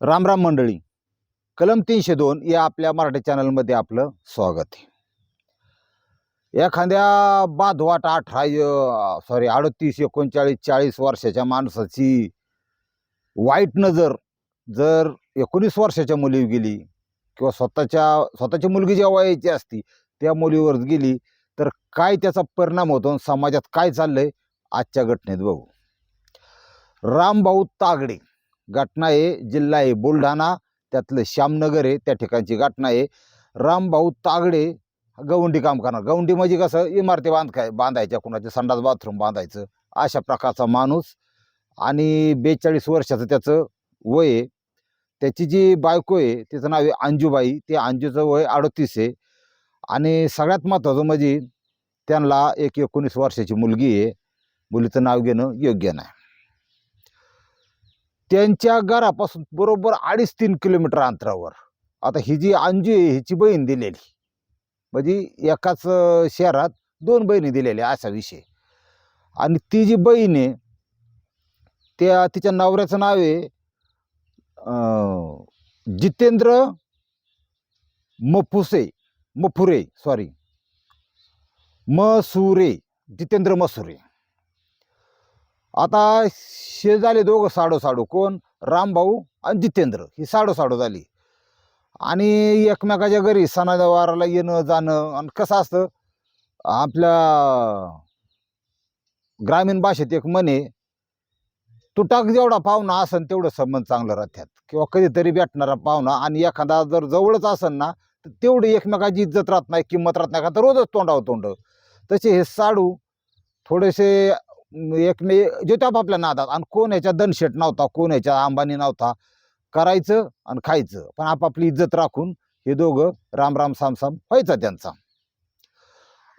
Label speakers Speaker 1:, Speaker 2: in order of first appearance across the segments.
Speaker 1: रामराम मंडळी. कलम तीनशे दोन या आपल्या मराठी चॅनलमध्ये आपलं स्वागत आहे. एखाद्या बाधवाट अठरा सॉरी अडतीस एकोणचाळीस चाळीस वर्षाच्या माणसाची वाईट नजर जर एकोणीस वर्षाच्या मुलीवर गेली किंवा स्वतःच्या स्वतःची मुलगी जेव्हा वयाची असती त्या मुलीवर गेली तर काय त्याचा परिणाम होतो आणि समाजात काय चाललंय आजच्या घटनेत बघू. रामभाऊ तागडे. घटना आहे जिल्हा आहे बुलढाणा. त्यातलं श्यामनगर आहे त्या ठिकाणची घटना आहे. रामभाऊ तागडे गवंडी काम करणार. गवंडी म्हणजे कसं इमारती बांधकाय बांधायच्या कुणाचे संडास बाथरूम बांधायचं. अशा प्रकारचा माणूस. आणि बेचाळीस वर्षाचं त्याचं वय आहे. त्याची जी बायको आहे तिचं नाव आहे अंजूबाई. ते अंजूचं वय अडतीस आहे. आणि सगळ्यात महत्त्वाचं म्हणजे त्यांना एक एकोणीस वर्षाची मुलगी आहे. मुलीचं नाव घेणं योग्य नाही. त्यांच्या घरापासून बरोबर अडीच तीन किलोमीटर अंतरावर. आता ही जी अंजू आहे हिची बहीण दिलेली. म्हणजे एकाच शहरात दोन बहिणी दिलेल्या असा विषय. आणि ती जी बहीण आहे त्या तिच्या नवऱ्याचं नाव आहे जितेंद्र मफुसे मफुरे सॉरी मसुरे जितेंद्र मसुरे. आता शे झाले दोघं साडो साडो कोण? रामभाऊ आणि जितेंद्र. ही साडो साडो झाली. आणि एकमेकाच्या घरी सणावाराला येणं जाणं आणि कसं असतं? आपल्या ग्रामीण भाषेत एक म्हणे तुटाक जेवढा पाहुणा असन तेवढं संबंध चांगलं राहतात किंवा कधीतरी भेटणारा पाहुणा आणि एखादा जर जवळच असन ना तर तेवढी एकमेकाची इज्जत राहत नाही किंमत राहत नाही का तर रोजच तोंडावर तोंड. तसे हे साडू थोडेसे एकमे जे आपल्या नादात. आणि कोण ह्याच्या दनशेट नव्हता कोण याच्या अंबानी नव्हता करायचं आणि खायचं. पण आपापली इज्जत राखून हे दोघं राम राम व्हायचा त्यांचा.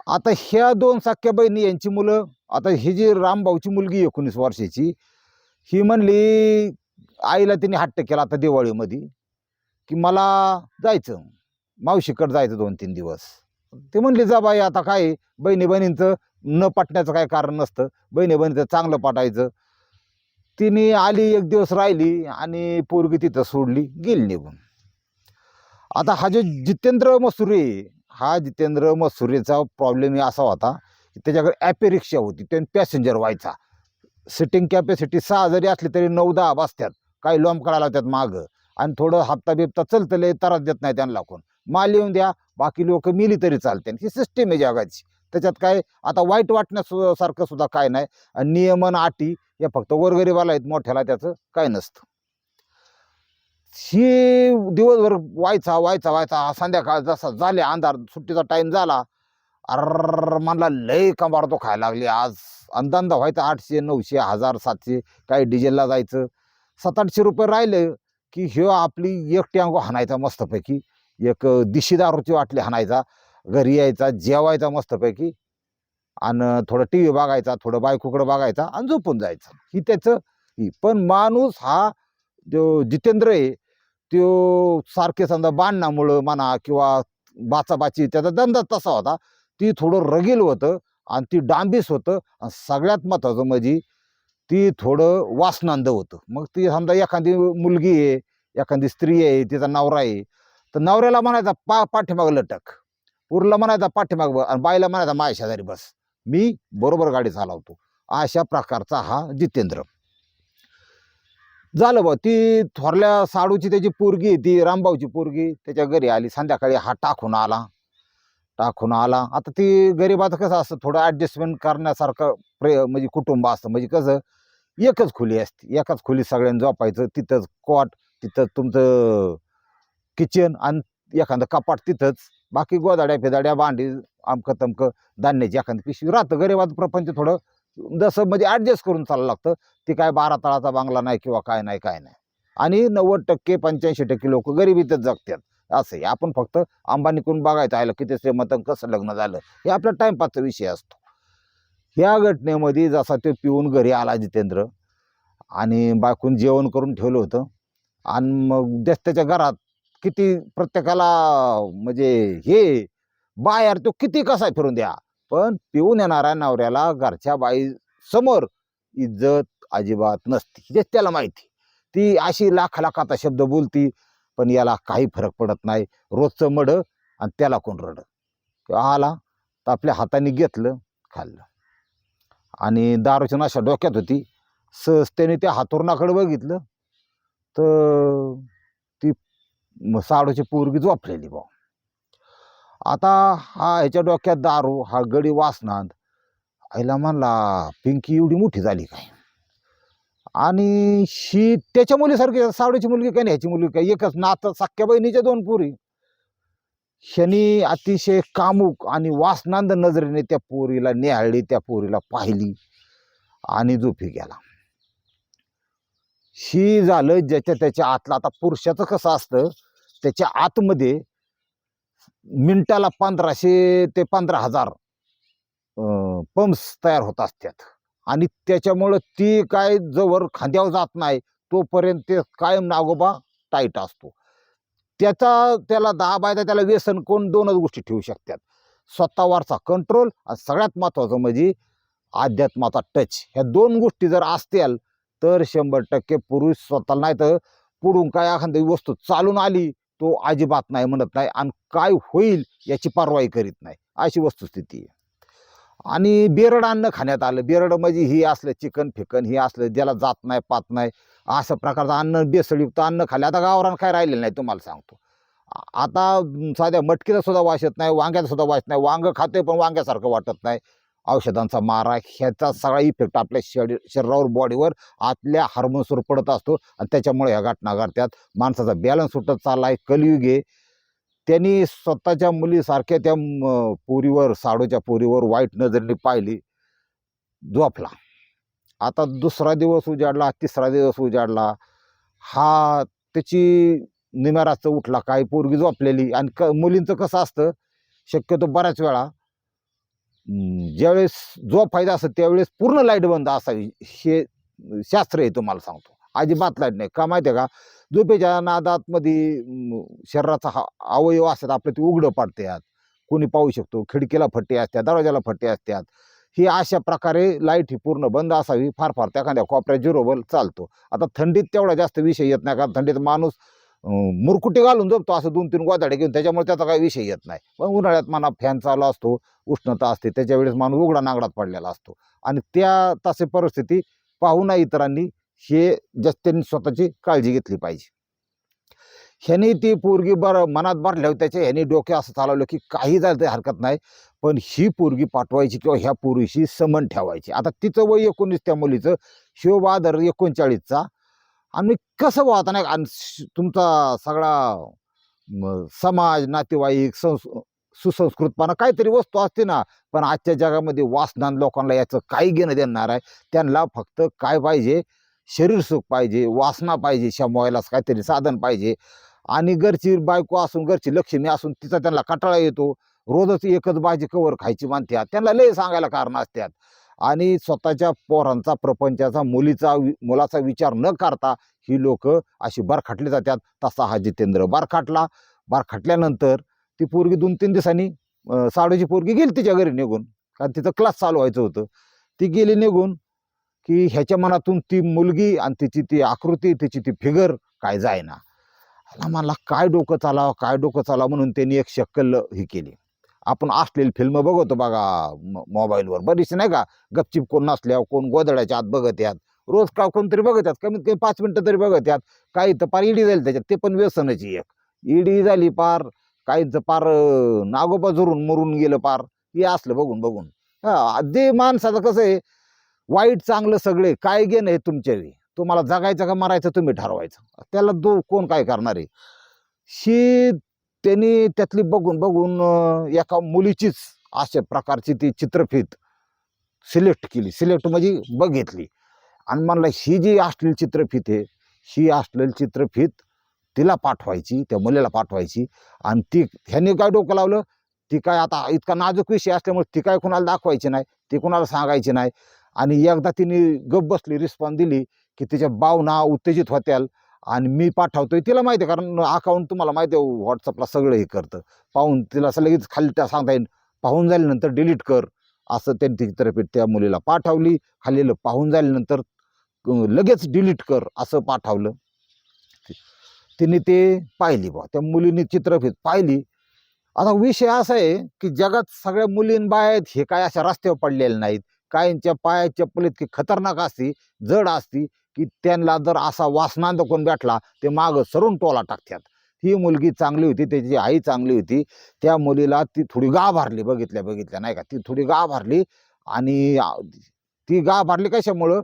Speaker 1: आता ह्या दोन सख्या बहिणी यांची मुलं आता ही जी रामभाऊची मुलगी एकोणीस वर्षाची ही म्हणली आईला तिने हट्ट केला आता दिवाळीमध्ये की मला जायचं. मावशीकडं जायचं दोन तीन दिवस. ते म्हणले जा बाई आता काय बहिणी बहिणींचं न पटण्याचं काय कारण नसतं. बहिणी बहिणीचं चांगलं पटायचं. तिने आली एक दिवस राहिली आणि पोरगी तिथं सोडली गेली निघून. आता हा जो जितेंद्र मसुरे हा जितेंद्र मसुरेचा प्रॉब्लेम असा होता की त्याच्याकडे ॲपे रिक्षा होती. त्याने पॅसेंजर व्हायचा. सिटिंग कॅपॅसिटी सहा जरी असली तरी नऊ दहा बसतात काही लोंब काढायला लावतात मागं. आणि थोडं हप्ता बिप्ता चलतले त्रास देत नाही त्यांना कोण. माल येऊन द्या बाकी लोक मिली तरी चालते ही सिस्टीम आहे जगाची. त्याच्यात काय आता वाईट वाटण्यासारखं सुद्धा काय नाही. आणि नियमन अटी या फक्त वरगरीबाला आहेत मोठ्याला त्याचं काय नसतं. ही दिवसभर व्हायचा व्हायचा व्हायचा संध्याकाळ जसा झाले अंधार सुट्टीचा टाईम झाला अर मला लय कंबार तो खायला लागली आज. अंदांदा व्हायचा आठशे नऊशे हजार सातशे काही डिझेलला जायचं. सात आठशे रुपये राहिले की ह्यो आपली एकटी अंगो हाणायचा मस्तपैकी. एक दिशी दारूची वाटली हाणायचा. घरी यायचा जेवायचा मस्तपैकी आणि थोडं टी व्ही बघायचा थोडं बायकोकडं बघायचा आणि झोपून जायचं. ही त्याचं ही. पण माणूस हा जो जितेंद्र आहे तो सारखे समजा बांधण्यामुळं म्हणा किंवा बाचाबाची त्याचा धंदा तसा होता. ती थोडं रगील होतं आणि ती डांबीस होतं आणि सगळ्यात महत्त्वाचं म्हणजे ती थोडं वासनांद होतं. मग ती समजा एखादी मुलगी आहे एखादी स्त्री आहे तिचा नवरा आहे तर नवऱ्याला म्हणायचा पा पाठीमागं लटक. पुरला म्हणायचा पाठीमाग आणि बाईला म्हणायचा माय शेजारी बस. मी बरोबर गाडी चालवतो. अशा प्रकारचा हा जितेंद्र. झालं बा ती थोरल्या साडूची त्याची पोरगी आहे ती रामभाऊची पोरगी त्याच्या घरी आली. संध्याकाळी हा टाकून आला. टाकून आला. आता ती गरिबाचं कसं असतं थोडं ॲडजस्टमेंट करण्यासारखं प्रे म्हणजे कुटुंब असतं. म्हणजे कसं एकच खोली असते. एकाच खोलीत सगळ्यांनी झोपायचं. तिथंच कॉट तिथं तुमचं किचन आणि एखादं कपाट तिथंच बाकी गोदाड्या फिदाड्या भांडी आमकं तमकं धान्याची एखादी पिशवी. राहतं गरिबाचं प्रपंच थोडं. जसं म्हणजे ॲडजस्ट करून चालायला लागतं. ते काय बारा तळाचा बांगला नाही किंवा काय नाही काय नाही. आणि नव्वद टक्के पंच्याऐंशी टक्के लोक गरिबीतच जगतात. असं आहे आपण फक्त अंबानी करून बघायचं आलं किती श्रीमंत कसं लग्न झालं हे आपला टाईमपासचा विषय असतो. या घटनेमध्ये जसा ते पिऊन घरी आला जितेंद्र आणि बायकून जेवण करून ठेवलं होतं. आणि मग त्याच त्याच्या घरात किती प्रत्येकाला म्हणजे हे बाहेर तो किती कसा फिरून द्या. पण पिऊन येणाऱ्या नवऱ्याला घरच्या बाई समोर इज्जत अजिबात नसती. हेच त्याला माहिती. ती अशी लाख लाखाचा शब्द बोलती पण याला काही फरक पडत नाही. रोजचं मड आणि त्याला कोण रड आला तर आपल्या हाताने घेतलं खाल्लं. आणि दारूची नशा डोक्यात होती. सहज त्याने त्या हातोरणाकडे बघितलं. तर मग साडूची पोरगी झोपलेली बा आता हा ह्याच्या डोक्यात दारू हा गडी वासनात आईला म्हणला पिंकी एवढी मोठी झाली काय? आणि शी त्याच्या मुलीसारखी सावडीची मुलगी काय नाही ह्याची मुलगी काय? एकच नातं सख्या बहिणीच्या दोन पोरी. शनी अतिशय कामुक आणि वासनांद नजरेने त्या पोरीला निहाळली त्या पोरीला पाहिली आणि झोपी गेला. शी झालं ज्याच्या त्याच्या आतला. आता पुरुषाचं कसं असतं त्याच्या आतमध्ये मिनिटाला पंधराशे ते पंधरा हजार पंप्स तयार होत असतात. आणि त्याच्यामुळं ती काय जवळ खांद्यावर जात नाही तोपर्यंत ते कायम नागोबा टाईट असतो. त्याचा त्याला दहा बायदा त्याला व्यसन कोण दोनच गोष्टी ठेवू शकतात. स्वतःवरचा कंट्रोल आणि सगळ्यात महत्त्वाचं म्हणजे अध्यात्माचा टच ह्या दोन गोष्टी जर असतील तर शंभर टक्के पुरुष स्वतःला नाही तर पुढून काय एखादी वस्तू चालून आली तो अजिबात नाही म्हणत नाही आणि काय होईल याची परवाई करीत नाही. अशी वस्तुस्थिती आहे. आणि बेरड अन्न खाण्यात आलं. बेरड म्हणजे ही असलं चिकन फिकन ही असलं ज्याला जात नाही पात नाही असं प्रकारचं अन्न बेसळयुक्त अन्न खाल्लं. आता गावरान काय राहिलेलं नाही तुम्हाला सांगतो. आता साध्या मटकीचा सुद्धा वास येत नाही वांग्याचा सुद्धा वास नाही. वांग खाते पण वांग्यासारखं वाटत नाही. औषधांचा मारा ह्याचा सगळा इफेक्ट आपल्या शरीर शरीरावर बॉडीवर आतल्या हार्मोन्सवर पडत असतो. आणि त्याच्यामुळे ह्या घटना घडतात. माणसाचा बॅलन्स सुटत चालला कलियुग आहे. त्यांनी स्वतःच्या मुलीसारख्या त्या पोरीवर साडूच्या पोरीवर वाईट नजरेने पाहिली. झोपला. आता दुसरा दिवस उजाडला तिसरा दिवस उजाडला. हा त्याची निमेराचं उठला. काय पोरगी झोपलेली. आणि क मुलींचं कसं असतं? शक्यतो बऱ्याच वेळा ज्यावेळेस झोपायचं असतं त्यावेळेस पूर्ण लाइट बंद असावी हे शास्त्र आहे तुम्हाला सांगतो. अजिबात लाइट नाही. का माहिती आहे का? झोपेच्या नादात मध्ये शरीराचा हा अवयव असतात आपलं ते उघडं पडतात. कोणी पाहू शकतो खिडकीला फट्टे असतात दरवाजाला फट्टे असतात. ही अशा प्रकारे लाइट ही पूर्ण बंद असावी. फार फार त्या एखाद्या कोपऱ्यात जिरोबल चालतो. आता थंडीत तेवढा जास्त विषय येत नाही कारण थंडीत माणूस मुरकुटी घालून झोपतो असं दोन तीन गोदाडे घेऊन. त्याच्यामुळे त्याचा काही विषय येत नाही. पण उन्हाळ्यात मना फॅन चालू असतो उष्णता असते त्याच्या वेळेस माणूस उघडा नांगडात पडलेला असतो. आणि त्या तसे परिस्थिती पाहू नये इतरांनी हे जास्त त्यांनी स्वतःची काळजी घेतली पाहिजे. ह्याने ती पोरगी बरं मनात भरल्यावर त्याच्या ह्याने डोके असं चालवलं की काही झालं तरी हरकत नाही पण ही पोरगी पाठवायची किंवा ह्या पोरीशी समन ठेवायची. आता तिचं वय एकोणीस त्या मुलीचं. शिवबहादर एकोणचाळीसचा. आणि कसं वाहता नाही आणि श- तुमचा सगळा समाज नातेवाईक संस सुसंस्कृतपणा काहीतरी वस्तू असते ना पण आजच्या जगामध्ये वासनान लोकांना याचं काही घेणं देणार आहे. त्यांना फक्त काय पाहिजे? शरीर सुख पाहिजे वासना पाहिजे शमवायला काहीतरी साधन पाहिजे. आणि घरची बायको असून घरची लक्ष्मी असून तिचा त्यांना कटाळा येतो. रोजच एकच भाजी कवर खायची मानत्यात त्यांना लय सांगायला कारण असतात. आणि स्वतःच्या पोरांचा प्रपंचाचा मुलीचा वि- मुलाचा विचार न करता ही लोक अशी बारखाटली जातात. तसा हा जितेंद्र बारखाटला. बारखाटल्यानंतर ती पोरगी दोन तीन दिवसांनी साडूची पोरगी गेली तिच्या घरी निघून. कारण तिचं क्लास चालू व्हायचं होतं. ती गेली निघून की ह्याच्या मनातून ती मुलगी आणि तिची ती आकृती तिची ती फिगर काय जायना. मला काय डोकं चालावं काय डोकं चालावं? म्हणून त्यांनी एक शक्कल ही केली. आपण असलेली फिल्म बघतो बघा मोबाईलवर बरीचशी नाही का गपचिप कोण नसल्यावर कोण गोधड्याच्या आत बघत यात. रोज का कोणतरी बघत यात कमीत कमी पाच मिनटं तरी बघत यात. काही तर पार इडी झाली त्याच्यात ते पण व्यसनाची एक. इडी झाली पार काहींचं पार नागोबा झरून मरून गेलं पार. हे असलं बघून बघून. हा जे माणसाचं कसं आहे वाईट चांगलं सगळे काय घेणं आहे तुमच्यावी तुम्हाला जगायचं का मरायचं तुम्ही ठरवायचं. त्याला दो कोण काय करणार आहे? शीत त्यांनी त्यातली बघून बघून एका मुलीचीच अशा प्रकारची ती चित्रफित सिलेक्ट केली. सिलेक्ट म्हणजे बघितली. आणि म्हणलं ही जी असलेली चित्रफित आहे ही असलेली चित्रफित तिला पाठवायची त्या मुलीला पाठवायची. आणि ती ह्याने काय डोकं लावलं? ती काय आता इतका नाजूक विषय असल्यामुळे ती काय कुणाला दाखवायची नाही ती कुणाला सांगायची नाही. आणि एकदा तिने गप बसली रिस्पॉन्स दिली की तिच्या भावना उत्तेजित होत्याल. आणि मी पाठवतोय तिला माहिती आहे कारण अकाउंट तुम्हाला माहिती आहे व्हॉट्सअपला सगळं हे करतं. पाहून तिला असं लगेच खाली त्या सांगता येईल पाहून झाल्यानंतर डिलीट कर असं त्यांनी ती चित्रफित त्या मुलीला पाठवली. खाल्लेलं पाहून झाल्यानंतर लगेच डिलीट कर असं पाठवलं. तिने ते पाहिली बा त्या मुलीने चित्रफित पाहिली. आता विषय असा आहे की जगात सगळ्या मुलीं बाया आहेत हे काय अशा रस्त्यावर पडलेले नाहीत. काहींच्या पायात चप्पल इतकी खतरनाक असती जड असती. की त्यांना जर असा वासना कोण भेटला ते मागं सरून टोला टाकतात. ही मुलगी चांगली होती त्याची आई चांगली होती. त्या मुलीला ती थोडी गा भरली बघितल्या बघितल्या नाही का? ती थोडी गा भरली आणि ती गा भरली कशामुळं?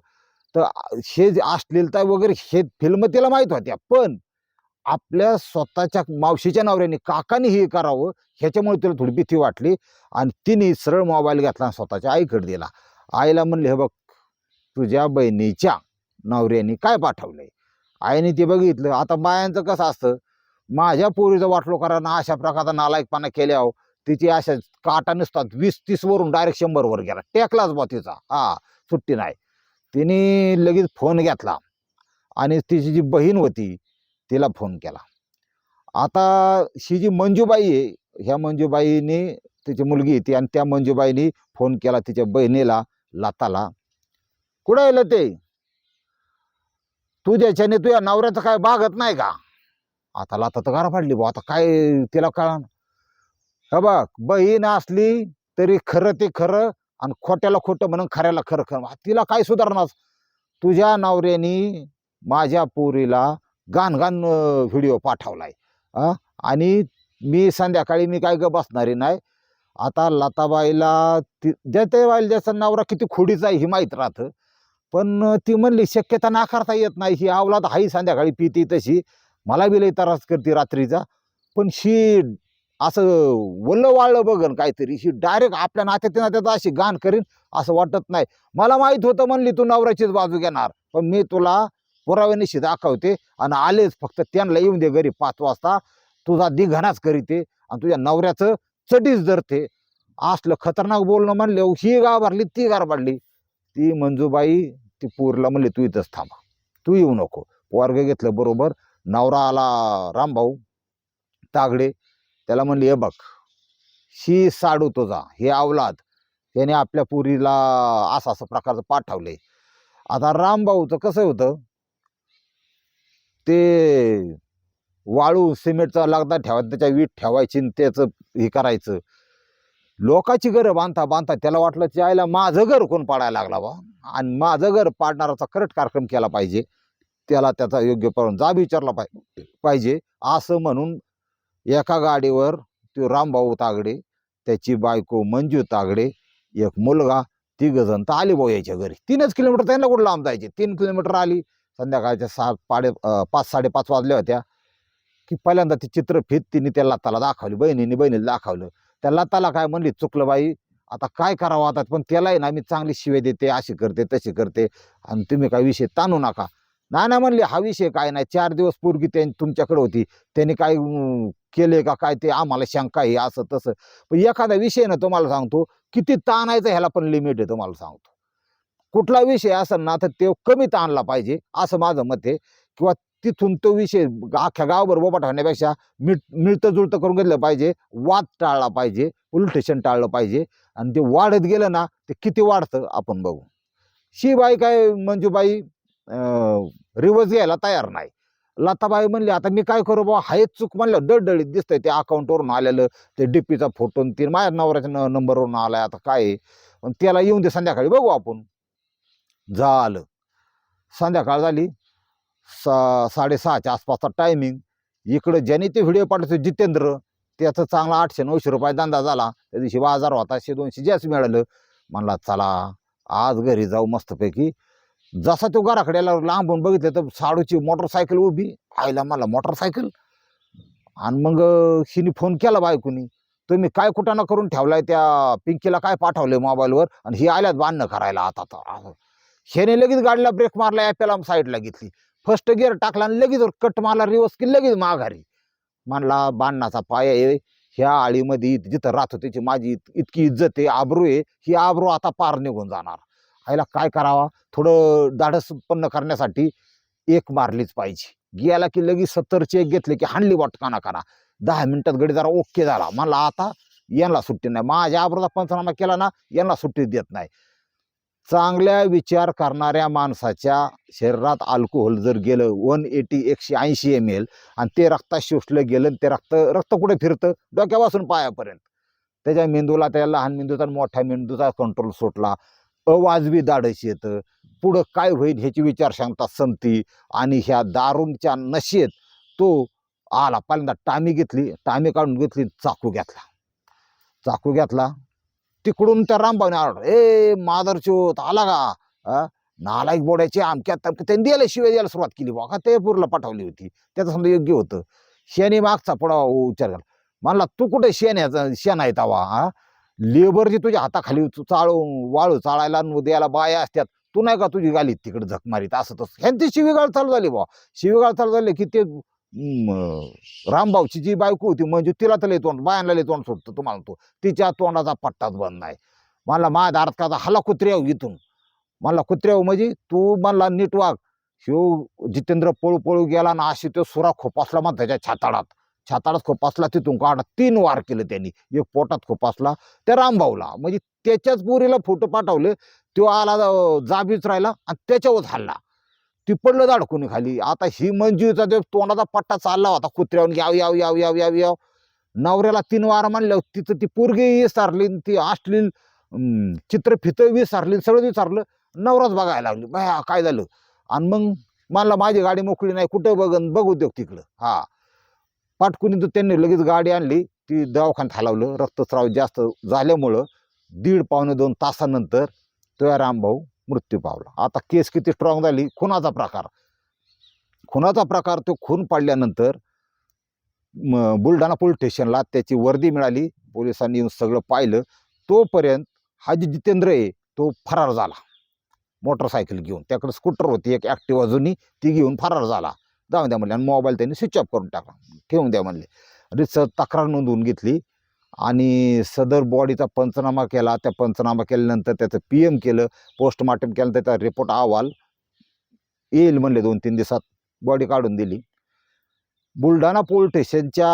Speaker 1: तर शेज हे अश्लीलता वगैरे हे फिल्म तिला माहीत होत्या पण आपल्या स्वतःच्या मावशीच्या नवऱ्याने काकाने हे करावं ह्याच्यामुळे तिला थोडी भीती वाटली आणि तिने सरळ मोबाईल घेतला आणि स्वतःच्या आईकडे दिला. आईला म्हणले हे बघ तुझ्या बहिणीच्या नवऱ्याने काय पाठवलंय? आईने ते बघितलं. आता बायांचं कसं असतं? माझ्या पोरीचं वाटलो कारण अशा प्रकारचा नालायकपणा केल्यावर हो. तिची अशा काटा नसतात वीस तीस वरून डायरेक्ट शंभरवर गेला. टेकलाच बा तिचा. हा सुट्टी नाही. तिने लगेच फोन घेतला. आणि तिची जी बहीण होती तिला फोन केला. आता ही जी मंजूबाई आहे ह्या मंजूबाईने तिची मुलगी आहे ती आणि त्या मंजूबाईने फोन केला तिच्या बहिणीला लताला. कुठं आलं ते तू ज्याच्याने तुझ्या नवऱ्याचं काय बागत नाही का? आता लाता तर गारा फाडली भाऊ आता काय तिला कळा हे बघ बहीण असली तरी खरं ते खरं आणि खोट्याला खोटं म्हणून खऱ्याला खरं खरं. तिला काय सुधारणार? तुझ्या नवऱ्यानी माझ्या पोरीला गाण व्हिडिओ पाठवलाय आणि मी संध्याकाळी मी काय ग बसणारी नाही. आता लताबाईला ती देते बाईला ज्याचा नवरा किती खोडीचा आहे ही माहीत राहतं. पण ती म्हणली शक्यता नाकारता येत नाही ही अवलाद हाही संध्याकाळी पिती तशी. मला बी लई त्रास करते रात्रीचा. पण शी असं वल्ल वाळलं बघन काहीतरी. ही डायरेक्ट आपल्या नात्यात नात्यात अशी गाण करीन असं वाटत नाही. मला माहीत होतं म्हणली तू नवऱ्याचीच बाजू घेणार. पण मी तुला पुराव्यानिशी दाखवते आणि आलेच फक्त त्यांना येऊन दे घरी पाच वाजता. तुझा दिघणाच करीते आणि तुझ्या नवऱ्याचं चटीच धरते. असलं खतरनाक बोलणं म्हणले ही गा भरली ती गार भरली ती मंजूबाई ती पोरला म्हणली तू इथंच थांबा. तू येऊ नको. वर्ग घेतलं बरोबर. नवरा आला रामभाऊ तागडे. त्याला म्हणली हे बघ शी साडू तुझा हे अवलाद. त्याने आपल्या पुरीला असं असं प्रकारचं पाठवले. आता रामभाऊचं कसं होतं ते वाळू सिमेंटचा लगदा ठेवायचा त्याच्या वीट ठेवायची आणि त्याचं हे करायचं. लोकाची घरं बांधता बांधता त्याला वाटलं की आईला माझं घर कोण पाडायला लागला बा? आणि माझं घर पाडणाराचा करट कार्यक्रम केला पाहिजे. त्याला त्याचा योग्य प्रमाण जाब विचारला पाहिजे पाहिजे. असं म्हणून एका गाडीवर तो रामभाऊ तागडे त्याची बायको मंजू तागडे एक मुलगा तिघजण तर आली भाऊ यायच्या घरी. तीनच किलोमीटर त्यांना कुठं लांब जायचे? तीन किलोमीटर आली. संध्याकाळच्या सात पाडे पाच साडेपाच वाजल्या होत्या. की पहिल्यांदा ती चित्रफित तिने त्याला त्याला दाखवली. बहिणीने बहिणीला दाखवलं. त्या लताला काय म्हणली चुकलं बाई आता काय करावं आता? पण त्यालाही ना मी चांगली शिवे देते अशी करते तशी करते आणि तुम्ही काय विषय ताणू नका. नाही ना म्हणले हा विषय काय नाही चार दिवस पूर्वी त्यां तुमच्याकडे होती त्यांनी काय केले का काय ते आम्हाला शंका आहे असं तसं. पण एखादा विषय ना तुम्हाला सांगतो किती ताणायचं ह्याला पण लिमिट आहे तुम्हाला सांगतो. कुठला विषय असेल ना तर ते कमी ताणला पाहिजे असं माझं मत आहे. किंवा तिथून तो विषय अख्ख्या गावभर बोबा ठेवण्यापेक्षा मिळ मिळतं जुळतं करून घेतलं पाहिजे. वाद टाळला पाहिजे. उलटेशन टाळलं पाहिजे. आणि ते वाढत गेलं ना ते किती वाढतं आपण बघू. शी बाई काय मंजूबाई? रिवर्स घ्यायला तयार नाही. लताबाई म्हणली आता मी काय करू बा हायच चूक म्हणलं डळडळीत दिसतंय ते अकाउंटवरून आलेलं. ते डीपीचा फोटो आणि ते माझ्या नवऱ्याच्या न नंबरवरून आलाय. आता काय आहे? पण त्याला येऊन दे संध्याकाळी. बघू आपण. झालं. संध्याकाळ झाली. सा साडेसहाच्या आसपासचा टायमिंग इकडं ज्याने ते व्हिडिओ पाठवतो जितेंद्र त्याचं चांगला आठशे नऊशे रुपये धंदा झाला. त्या दिवशी बाजार होता शे दोनशे जास्त मिळालं. म्हणला चला आज घरी जाऊ मस्तपैकी. जसा तो घराकडे आला लांबून बघितलं तर साडूची मोटरसायकल उभी. आईला मला मोटरसायकल आणि मग हिने फोन केला बायकोनी. तुम्ही काय कुटाणा करून ठेवलाय त्या पिंकीला? काय पाठवलंय मोबाईलवर आणि ही आल्यात बांधणं करायला आता तर. असं. ह्याने लगेच गाडीला ब्रेक मारला ॲपेला साईडला घेतली. फर्स्ट गिअर टाकला आणि लगेच कट मारला रिवर्स की लगेच माघारी. म्हणला बांधणाचा पाय आहे. ह्या आळीमध्ये जिथं राहतो त्याची माझी इतकी इज्जत आहे आबरू आहे. ही आबरू आता पार निघून जाणार. ह्याला काय करावा? थोडं धाडस उत्पन्न करण्यासाठी एक मारलीच पाहिजे. गेला की लगेच सत्तरची एक घेतली की हाणली वाटकाना करा. दहा मिनिटात गडी जरा ओके झाला. म्हणला आता यांना सुट्टी नाही. माझ्या आबरूचा पंचनामा केला ना यांना सुट्टी देत नाही. चांगल्या विचार करणाऱ्या माणसाच्या शरीरात अल्कोहोल जर गेलं वन एटी एकशे ऐंशी एम एल आणि ते रक्तात शोषलं गेलं आणि ते रक्त रक्त कुठे फिरतं? डोक्यापासून पायापर्यंत. त्याच्या मेंदूला त्या लहान मेंदूचा मोठ्या मेंदूचा कंट्रोल सुटला. अवाजवी दाढशी येतं. पुढं काय होईल ह्याची विचारक्षमता संपती आणि ह्या दारूंच्या नशेत तो आला. पहिल्यांदा टामी घेतली टामी काढून घेतली चाकू घेतला. चाकू घेतला. तिकडून त्या रामभाऊने आरड ए मादरचोत आला का? नालायक बोड्याचे आमक्या तमक्या त्यांनी द्यायला शिवाय द्यायला सुरुवात केली बघा ते पूरला पाठवली होती. त्याचं समजा योग्य होतं. शेणी मागचा पुढा हो, उच्चार झाला. म्हणला तू कुठे शेण्याचा शेण आहे तवा हा? लेबरची तुझ्या हाताखाली चाळू वाळू चाळायला द्यायला बाया असतात. तू नाही का तुझी गाली तिकडे झक मारीत? असं तसं. ह्यांची शिवीगाळ चालू झाली बा शिवीगाळ चालू झाली की ते रामभाऊची जी बायको होती म्हणजे तिला तर लय तोंड बायांना लय तोंड सोडतो तुम्हाला तो. तिच्या तोंडाचा पट्टाच बंद नाही. मला माझ्या दारात का हला कुत्र्याव इथून. मला कुत्र्याव म्हणजे तू मला नीट वाग ह्यो जितेंद्र पळू पळू गेला ना अशी तो सुरा खोपासला मग त्याच्या छाताडात. छाताडात खोपासला तिथून काढा. तीन वार केले त्यांनी. एक पोटात खोपासला. त्या रामभाऊला म्हणजे त्याच्याच पोरीला फोटो पाठवले तो आला जाबीच राहिला आणि त्याच्यावर हल्ला. ती पडलं अडकून खाली. आता ही मंजूचा ते तोंडाचा पट्टा चालला होता. कुत्र्यावर याव याव याव याव याव याव नवऱ्याला तीन वार मानल्या तिथं ती पोरगी विसरली ती असलील चित्रफित विसरली सगळं विचारलं नवराच बघायला लागली. बाया काय झालं? आणि मग मला माझी गाडी मोकळी नाही कुठं बघन? बघू देऊ तिकडं. हा. पाटकुनी तर त्यांनी लगेच गाडी आणली. ती दवाखान्यात हलवलं. रक्तस्राव जास्त झाल्यामुळं दीड पावणे दोन तासानंतर तो रामभाऊ मृत्यू पावला. आता केस किती स्ट्रॉंग झाली? खुनाचा प्रकार. खुनाचा प्रकार तो खून पाडल्यानंतर बुलढाणा पोलीस स्टेशनला त्याची वर्दी मिळाली. पोलिसांनी येऊन सगळं पाहिलं. तोपर्यंत हा जे जितेंद्र आहे तो फरार झाला. मोटरसायकल घेऊन. त्याकडे स्कूटर होती एक ॲक्टिवा जुनी ती घेऊन फरार झाला. जाऊन द्या म्हणले आणि मोबाईल त्यांनी स्विच ऑफ करून टाकला. ठेवून द्या म्हणले. रितसर तक्रार नोंदवून घेतली. आणि सदर बॉडीचा पंचनामा केला त्या पंचनामा केल्यानंतर त्याचं पी एम केलं पोस्टमार्टम केलं त्याचा रिपोर्ट अहवाल येईल म्हणले दोन तीन दिवसात. बॉडी काढून दिली. बुलढाणा पोलीस स्टेशनच्या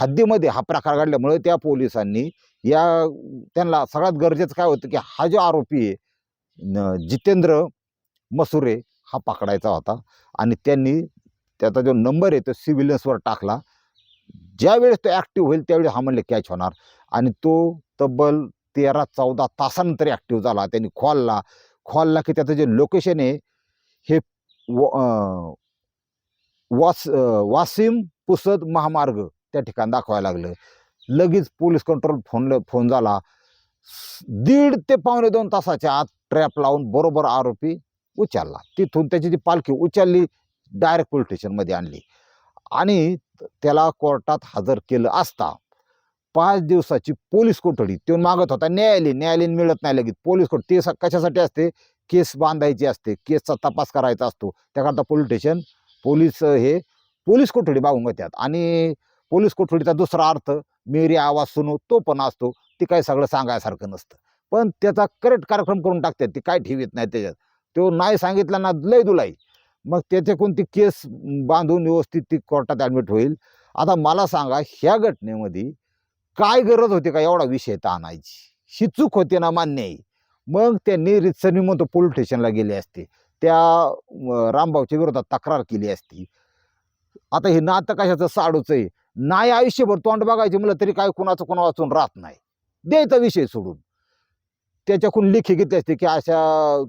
Speaker 1: हद्दीमध्ये हा प्रकार घडल्यामुळे त्या पोलिसांनी या त्यांना सगळ्यात गरजेचं काय होतं की हा जो आरोपी आहे न- जितेंद्र मसुरे हा पकडायचा होता. आणि त्यांनी त्याचा जो नंबर आहे तो सिव्हिलन्सवर टाकला. ज्यावेळेस तो ॲक्टिव्ह होईल त्यावेळेस हा म्हणले कॅच होणार. आणि तो तब्बल तेरा चौदा तासानंतर ॲक्टिव्ह झाला. त्यांनी खोलला. खोलला की त्याचं जे लोकेशन आहे हे व- वास वासिम पुसद महामार्ग त्या ठिकाणी दाखवायला लागलं. लगेच पोलीस कंट्रोल फोन फोन झाला. दीड ते पावणे दोन तासाच्या आत ट्रॅप लावून बरोबर आरोपी उचलला. तिथून त्याची जी पालखी उचलली डायरेक्ट पोलीस स्टेशनमध्ये आणली. आणि त्याला कोर्टात हजर केलं असता. पाच दिवसाची पोलीस कोठडी तो मागत होता. न्यायालयीन न्यायालयीन मिळत नाही लगेच. पोलीस कोठ ते कशासाठी असते? केस बांधायची असते. केसचा तपास करायचा असतो. त्याकरता पोलीस स्टेशन पोलीस हे पोलीस कोठडी मागून घेतात. आणि पोलीस कोठडीचा दुसरा अर्थ मेरी आवाज सुनो तो पण असतो. ते काही सगळं सांगायसारखं नसतं. पण त्याचा करेक्ट कार्यक्रम करून टाकतात. ते काय ठेवीत नाही त्याच्यात. तो नाही सांगितलं ना लय दुलाई. मग त्याच्याकडून ती केस बांधून व्यवस्थित ती कोर्टात ॲडमिट होईल. आता मला सांगा ह्या घटनेमध्ये काय गरज होती का एवढा विषय आणायची? ही चूक होती ना मान्य आहे. मग त्यांनी रितसरनी म्हणतो पोलीस स्टेशनला गेले असते. त्या रामभाऊच्या विरोधात तक्रार केली असती. आता हे नातं कशाचं? साडूचं आहे. नाही आयुष्यभर तोंड बघायचे मुलं तरी काय कुणाचं कोणा वाचून राहत नाही. द्यायचा विषय सोडून. त्याच्याकडून लेखी घेतली असते की अशा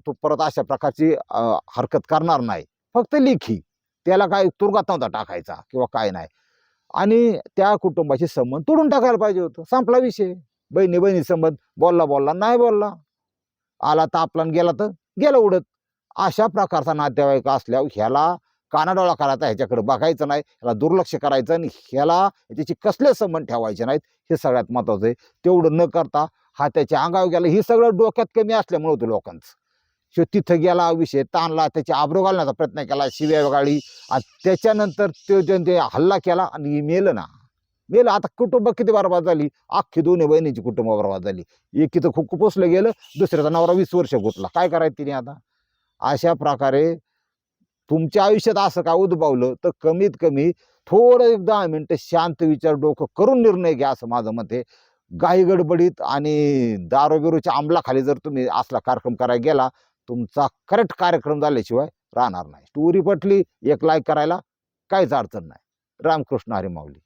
Speaker 1: तो परत अशा प्रकारची हरकत करणार नाही. फक्त लेखी. त्याला काय तुरुंगात नव्हता टाकायचा किंवा काय नाही. आणि त्या कुटुंबाशी संबंध तोडून टाकायला पाहिजे होतं. संपला विषय. बहिणी बहिणी संबंध बोलला बोलला नाही बोलला. आला तर आपला गेला तर गेला उडत. अशा प्रकारचा नातेवाईक असल्यावर ह्याला कानाडोळा करायचा ह्याच्याकडे बघायचं नाही. ह्याला दुर्लक्ष करायचं आणि ह्याला त्याचे कसले संबंध ठेवायचे नाहीत हे सगळ्यात महत्त्वाचं आहे. तेवढं न करता हा त्याच्या अंगावर गेला हे सगळं डोक्यात कमी असल्यामुळे होतं लोकांचं. शो तिथं गेला विषय ताणला त्याची आबरू घालण्याचा प्रयत्न केला शिव्या गाडी आणि त्याच्यानंतर तो जे- ते हल्ला केला आणि मेलं ना. मेलं. आता कुटुंब किती बरबाद झाली? अख्खी दोन्ही बहिणीची कुटुंब बरबाद झाली. एकीचं खूप पोचलं गेलं दुसऱ्याचा नवरा वीस वर्ष गुतला. काय करायचं तिने आता? अशा प्रकारे तुमच्या आयुष्यात असं काय उद्भवलं तर कमीत कमी थोडं एक दहा मिनटं शांत विचार डोकं करून निर्णय घ्या असं माझं मत आहे. गाई गडबडीत आणि दारू बिरूच्या अंमलाखाली जर तुम्ही असला कार्यक्रम करायला गेला तुमचा करेक्ट कार्यक्रम झाल्याशिवाय राहणार नाही. स्टोरी पटली एक लाईक करायला काहीच अडचण नाही. रामकृष्ण हरी माऊली.